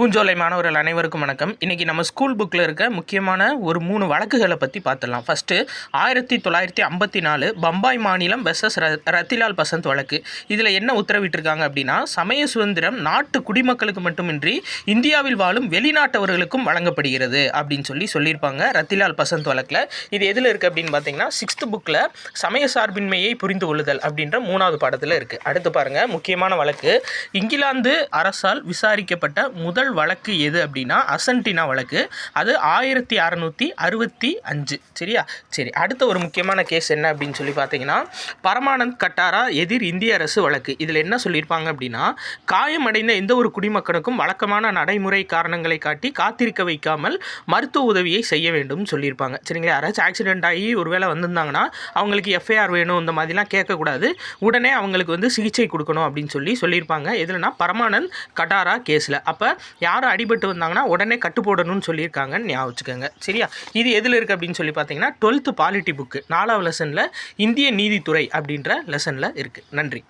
பூஞ்சோலை மாணவர்கள் அனைவருக்கும் வணக்கம். இன்றைக்கி நம்ம ஸ்கூல் புக்கில் இருக்க முக்கியமான ஒரு மூணு வழக்குகளை பற்றி பார்த்துடலாம். ஃபஸ்ட்டு ஆயிரத்தி தொள்ளாயிரத்தி ஐம்பத்தி நாலு பம்பாய் மாநிலம் வெசஸ் ர ரத்திலால் பசந்த் வழக்கு. இதில் என்ன உத்தரவிட்டிருக்காங்க அப்படின்னா சமய சுதந்திரம் நாட்டு குடிமக்களுக்கு மட்டுமின்றி இந்தியாவில் வாழும் வெளிநாட்டவர்களுக்கும் வழங்கப்படுகிறது அப்படின்னு சொல்லி சொல்லியிருப்பாங்க ரத்திலால் பசந்த் வழக்கில். இது எதில் இருக்குது அப்படின்னு பார்த்தீங்கன்னா சிக்ஸ்த் புக்கில் சமய சார்பின்மையை புரிந்து கொள்ளுதல் அப்படின்ற மூணாவது பாடத்தில் இருக்குது அடுத்து பாருங்கள் முக்கியமான வழக்கு. இங்கிலாந்து அரசால் விசாரிக்கப்பட்ட முதல் முதல் வழக்கு எது அப்படின்னா அசன்டினா வழக்கு. அது ஆயிரத்தி அறநூற்றி அறுபத்தி அஞ்சு. சரியா? சரி அடுத்த ஒரு முக்கியமான கேஸ் என்ன அப்படின்னு சொல்லி பார்த்தீங்கன்னா பரமானந்த் கட்டாரா எதிர் இந்திய அரசு வழக்கு. இதில் என்ன சொல்லியிருப்பாங்க அப்படின்னா காயமடைந்த எந்த ஒரு குடிமக்களுக்கும் வழக்கமான நடைமுறை காரணங்களை காட்டி காத்திருக்க வைக்காமல் மருத்துவ உதவியை செய்ய வேண்டும் சொல்லியிருப்பாங்க. சரிங்களா? யாராச்சும் ஆக்சிடென்ட் ஆகி ஒருவேளை வந்திருந்தாங்கன்னா அவங்களுக்கு எஃப்ஐஆர் வேணும் இந்த மாதிரிலாம் கேட்கக்கூடாது. உடனே அவங்களுக்கு வந்து சிகிச்சை கொடுக்கணும் அப்படின்னு சொல்லி சொல்லியிருப்பாங்க. எதுலனா பரமானந்த் கட்டாரா கேஸில் அப்போ யாரும் அடிபட்டு வந்தாங்கன்னா உடனே கட்டு போடணும்னு சொல்லியிருக்காங்கன்னு ஞாபகம் வச்சுக்கோங்க. சரியா? இது எதில் இருக்குது அப்படின்னு சொல்லி பார்த்தீங்கன்னா டுவெல்த்து பாலிட்டி புக்கு நாலாவது லெசனில் இந்திய நீதித்துறை அப்படின்ற லெசனில் இருக்குது நன்றி.